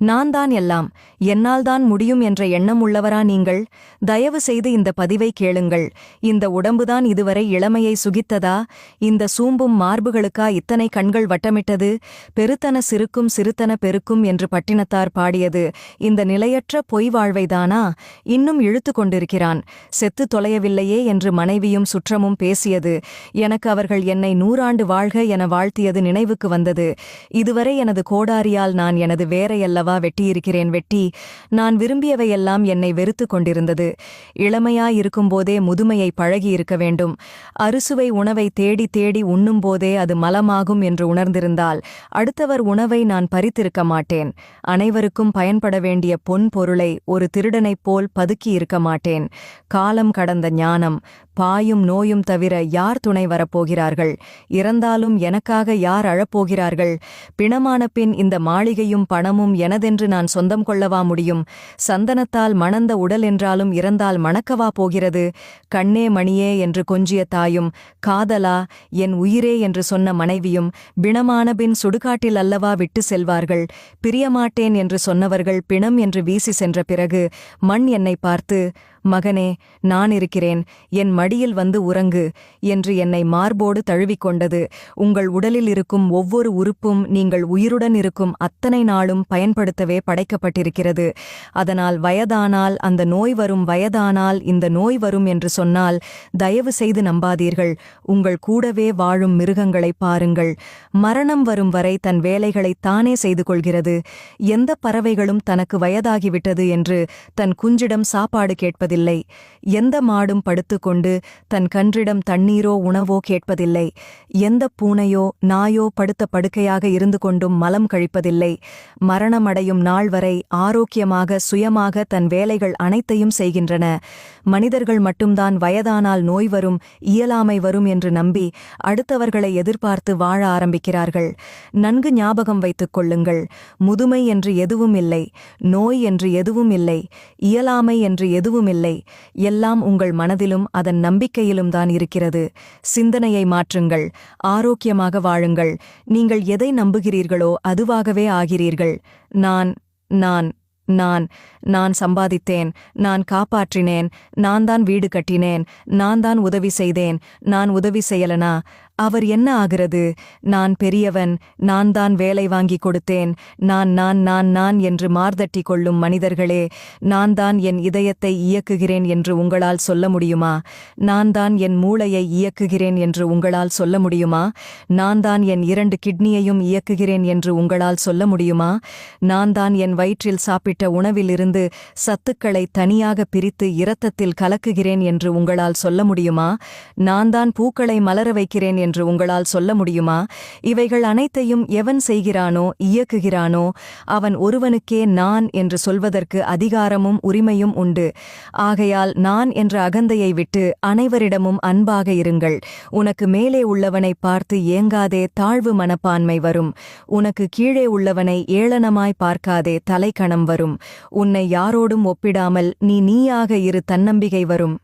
நான் தான் எல்லாம். என்னால் தான் முடியும் என்ற எண்ணம் உள்ளவரா நீங்கள்? தயவு செய்து இந்த பதிவை கேளுங்கள். இந்த உடம்புதான் இதுவரை இளமையை சுகித்ததா? இந்த சூம்பும் மார்புகளுக்கா இத்தனை கண்கள் வட்டமிட்டது? பெருத்தன சிறுக்கும் சிறுத்தன பெருக்கும் என்று பட்டினத்தார் பாடியது. இந்த நிலையற்ற பொய் வாழ்வைதானா? இன்னும் இழுத்து கொண்டிருக்கிறான். செத்து தொலையவில்லையே என்று மனைவியும் சுற்றமும் பேசியது. எனக்கு அவர்கள் என்னை நூறாண்டு வாழ்க என வாழ்த்தியது நினைவுக்கு வந்தது. இதுவரை எனது கோடாரியால் நான் எனது வேறையல்லவா? அல்லவா வெட்டியிருக்கிறேன் வெட்டி நான் விரும்பியவையெல்லாம் என்னை வெறுத்து கொண்டிருந்தது. இளமையாயிருக்கும்போதே முதுமையை பழகியிருக்க வேண்டும். அறுசுவை உணவை தேடி தேடி உண்ணும்போதே அது மலமாகும் என்று உணர்ந்திருந்தால் அடுத்தவர் உணவை நான் பறித்திருக்க மாட்டேன். அனைவருக்கும் பயன்பட வேண்டிய பொன் பொருளை ஒரு திருடனைப் போல் பதுக்கியிருக்க மாட்டேன். காலம் கடந்த ஞானம் பாயும் நோயும் தவிர யார் துணை வரப்போகிறார்கள்? இறந்தாலும் எனக்காக யார் அழப்போகிறார்கள்? பிணமான பின் இந்த மாளிகையும் பணமும் எனதென்று நான் சொந்தம் கொள்ளவா முடியும்? சந்தனத்தால் மணந்த உடல் என்றாலும் இறந்தால் மணக்கவா போகிறது? கண்ணே மணியே என்று கொஞ்சிய தாயும் காதலா என் உயிரே என்று சொன்ன மனைவியும் பிணமான பின் சுடுகாட்டில் அல்லவா விட்டு செல்வார்கள்? பிரியமாட்டேன் என்று சொன்னவர்கள் பிணம் என்று வீசி சென்ற பிறகு மண் என்னை பார்த்து மகனே நான் இருக்கிறேன். என் மடியில் வந்து உறங்கு என்று என்னை மார்போடு தழுவிக்கொண்டது. உங்கள் உடலில் இருக்கும் ஒவ்வொரு உறுப்பும் நீங்கள் உயிருடன் இருக்கும் அத்தனை நாளும் பயன்படுத்தவே படைக்கப்பட்டிருக்கிறது. அதனால் வயதானால் அந்த நோய் வரும் வயதானால் இந்த நோய் வரும் என்று சொன்னால் தயவு செய்து நம்பாதீர்கள். உங்கள் கூடவே வாழும் மிருகங்களை பாருங்கள். மரணம் வரும் வரை தன் வேலைகளை தானே செய்து கொள்கிறது. எந்த பறவைகளும் தனக்கு வயதாகிவிட்டது என்று தன் குஞ்சிடம் சாப்பாடு கேட்பது கேட்பதில்லை. எந்த மாடும் படுத்துக்கொண்டு தன் கன்றிடம் தண்ணீரோ உணவோ கேட்பதில்லை. எந்த பூனையோ நாயோ படுத்த படுக்கையாக இருந்து கொண்டும் மலம் கழிப்பதில்லை. மரணமடையும் நாள் வரை ஆரோக்கியமாக சுயமாக தன் வேலைகள் அனைத்தையும் செய்கின்றன. மனிதர்கள் மட்டும்தான் வயதானால் நோய் வரும் இயலாமை வரும் என்று நம்பி அடுத்தவர்களை எதிர்பார்த்து வாழ ஆரம்பிக்கிறார்கள். நன்கு ஞாபகம் வைத்துக் கொள்ளுங்கள். முதுமை என்று எதுவும் இல்லை. நோய் என்று எதுவும் இல்லை. இயலாமை என்று எதுவும் இல்லை. இல்லை. எல்லாம் உங்கள் மனதிலும் அதன் நம்பிக்கையிலும் தான் இருக்கிறது. சிந்தனையை மாற்றுங்கள். ஆரோக்கியமாக வாழுங்கள். நீங்கள் எதை நம்புகிறீர்களோ அதுவாகவே ஆகிறீர்கள். நான் நான் நான் நான் சம்பாதித்தேன். நான் காப்பாற்றினேன். நான் தான் வீடு கட்டினேன். நான் தான் உதவி செய்தேன். நான் உதவி செய்யலனா? அவர் என்ன ஆகிறது? நான் பெரியவன் நான் தான் வேலை வாங்கி கொடுத்தேன். நான் நான் நான் நான் என்று மார்தட்டி கொள்ளும் மனிதர்களே நான் தான் என் இதயத்தை இயக்குகிறேன் என்று உங்களால் சொல்ல முடியுமா? நான் தான் என் மூளையை இயக்குகிறேன் என்று உங்களால் சொல்ல முடியுமா? நான் தான் என் இரண்டு கிட்னியையும் இயக்குகிறேன் என்று உங்களால் சொல்ல முடியுமா? நான் தான் என் வயிற்றில் சாப்பிட்ட உணவிலிருந்து சத்துக்களை தனியாக பிரித்து இரத்தத்தில் கலக்குகிறேன் என்று உங்களால் சொல்ல முடியுமா? நான் தான் பூக்களை மலர வைக்கிறேன் என்று உங்களால் சொல்ல முடியுமா? இவைகள் அனைத்தையும் எவன் செய்கிறானோ இயக்குகிறானோ அவன் ஒருவனுக்கே நான் என்று சொல்வதற்கு அதிகாரமும் உரிமையும் உண்டு. ஆகையால் நான் என்ற அகந்தையை விட்டு அனைவரிடமும் அன்பாக இருங்கள். உனக்கு மேலே உள்ளவனை பார்த்து ஏங்காதே தாழ்வு மனப்பான்மை வரும். உனக்கு கீழே உள்ளவனை ஏளனமாய் பார்க்காதே தலைக்கணம் வரும். உன்னை யாரோடும் ஒப்பிடாமல் நீ நீயாக இரு தன்னம்பிக்கை வரும்.